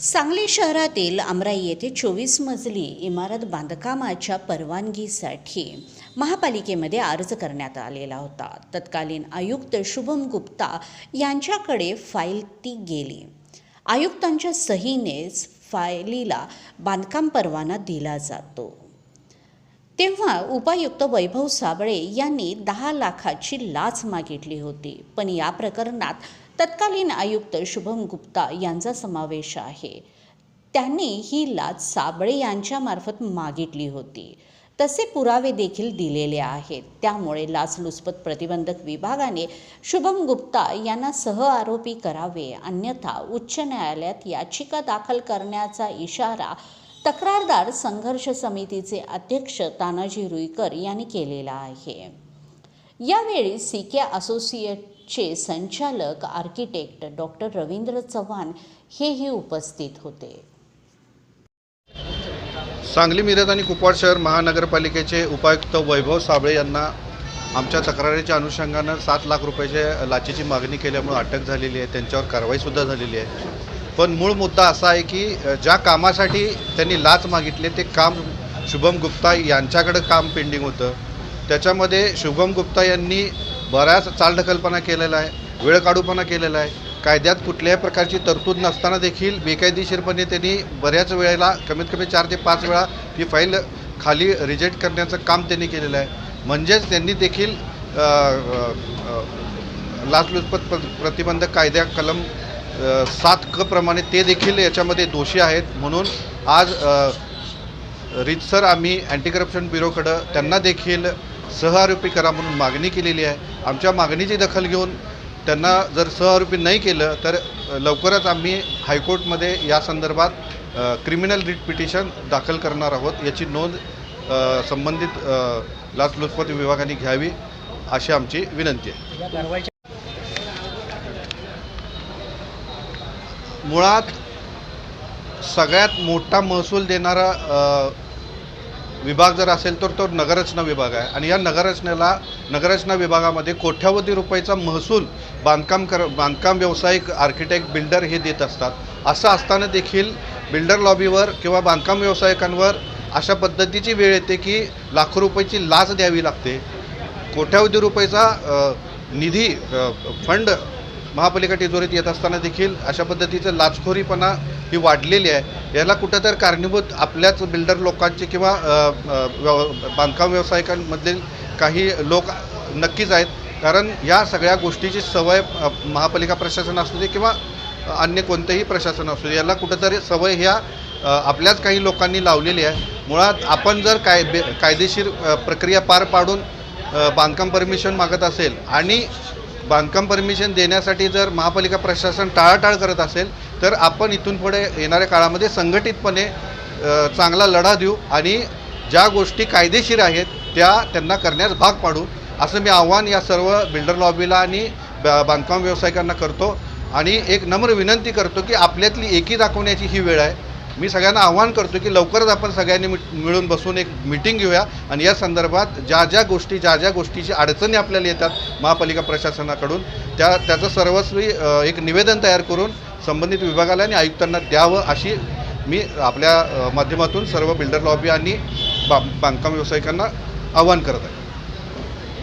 सांगली शहरातील अमराई येथे चोवीस मजली इमारत बांधकामाच्या परवानगीसाठी महापालिकेमध्ये अर्ज करण्यात आलेला होता. तत्कालीन आयुक्त शुभम गुप्ता यांच्याकडे फाईल ती गेली. आयुक्तांच्या सहीनेच फायलीला बांधकाम परवाना दिला जातो. तेव्हा उपायुक्त वैभव साबळे यांनी दहा लाखाची लाच मागितली होती. पण या प्रकरणात तत्कालीन आयुक्त शुभम गुप्ता यांचा समावेश आहे. त्यांनी ही लाच साबळे यांच्यामार्फत मागितली होती. तसे पुरावे देखील दिलेले आहेत. त्यामुळे लाचलुचपत प्रतिबंधक विभागाने शुभम गुप्ता यांना सहआरोपी करावे अन्यथा उच्च न्यायालयात याचिका दाखल करण्याचा इशारा तक्रारदार संघर्ष समितीचे अध्यक्ष तानाजी रुईकर यांनी केलेला आहे. यावेळी सी के असोसिएटचे संचालक आर्किटेक्ट डॉक्टर रवींद्र चव्हाण हेही उपस्थित होते. सांगली मिरज आणि कुपवाड शहर महानगरपालिकेचे उपायुक्त वैभव साबळे यांना आमच्या तक्रारीच्या अनुषंगानं सात लाख रुपयाच्या लाचेची मागणी केल्यामुळे अटक झालेली आहे. त्यांच्यावर कारवाईसुद्धा झालेली आहे. पण मूळ मुद्दा असा आहे की ज्या कामासाठी त्यांनी लाच मागितले ते काम शुभम गुप्ता यांच्याकडं काम पेंडिंग होतं. त्याच्यामध्ये शुभम गुप्ता यांनी बऱ्याच चालढकल्पना केलेला आहे वेळ काढूपणा केलेला आहे. कायद्यात कुठल्याही प्रकारची तरतूद नसताना देखील बेकायदेशीरपणे त्यांनी बऱ्याच वेळेला कमीत कमी चार ते पाच वेळा ती फाईल खाली रिजेक्ट करण्याचं काम त्यांनी केलेलं आहे. म्हणजेच त्यांनी देखील लाचलुचपत प्र- प्रतिबंधक कायद्या कलम सात क प्रमाणे ते देखील याच्यामध्ये दोषी आहेत. म्हणून आज रितसर रीतसर आम्ही अँटी करप्शन ब्युरोकडं त्यांना देखील सहआरोपी करा म्हणून मागणी केलेली आहे. आमच्या मागणीची दखल घेऊन त्यांना जर सहआरोपी नाही केलं तर लवकरच आम्ही हायकोर्टमध्ये या संदर्भात क्रिमिनल रिट पिटिशन दाखल करणार आहोत. याची नोंद संबंधित लाचलुचपत विभागाने घ्यावी अशी आमची विनंती आहे या कारवाईच्या मुळात सगळ्यात मोठा महसूल देणारा विभाग जर असेल तर तो नगररचना विभाग आहे. आणि या नगररचनेला नगररचना विभागामध्ये कोट्यावधी रुपयाचा महसूल बांधकाम कर बांधकाम व्यावसायिक आर्किटेक्ट बिल्डर हे देत असतात. असं असताना देखील बिल्डर लॉबीवर किंवा बांधकाम व्यावसायिकांवर अशा पद्धतीची वेळ येते की लाखो रुपयाची लाच द्यावी लागते. कोट्यावधी रुपयाचा निधी फंड महापालिका तिजोरीत येत असताना देखील अशा पद्धतीचं लाचखोरीपणा ही वाढलेली आहे. याला कुठं तर कारणीभूत आपल्याच बिल्डर लोकांचे किंवा व्यव- बांधकाम व्यावसायिकांमधील काही लोक नक्कीच आहेत. कारण या सगळ्या गोष्टीची सवय महापालिका प्रशासन असू दे किंवा अन्य कोणतंही प्रशासन असू दे याला कुठंतरी सवय ह्या आपल्याच काही लोकांनी लावलेली आहे. मुळात आपण जर काय कायदेशीर प्रक्रिया पार पाडून बांधकाम परमिशन मागत असेल आणि बांधकाम परमिशन देण्यासाठी जर महापालिका प्रशासन टाळाटाळ करत असेल तर आपण इथून पुढे येणाऱ्या काळामध्ये संघटितपणे चांगला लढा देऊ आणि ज्या गोष्टी कायदेशीर आहेत त्या त्यांना करण्यास भाग पाडू असं मी आव्हान या सर्व बिल्डर लॉबीला आणि ब- बांधकाम व्यावसायिकांना करतो. आणि एक नम्र विनंती करतो की आपल्यातली एकी दाखवण्याची ही वेळ आहे. मी सगळ्यांना आव्हान करतो की लवकरच आपण सगळ्यांनी मिळून बसून एक मिटिंग घेऊया. आणि या संदर्भात ज्या ज्या गोष्टी ज्या ज्या गोष्टीची अडचणी आपल्याला येतात महापालिका प्रशासनाकडून त्या त्याचं सर्वस्वी एक निवेदन तयार करून संबंधित विभागाला आणि आयुक्तांना द्यावं अशी मी आपल्या माध्यमातून सर्व बिल्डर लॉबी आणि बा बांधकाम व्यावसायिकांना आवाहन करत आहे.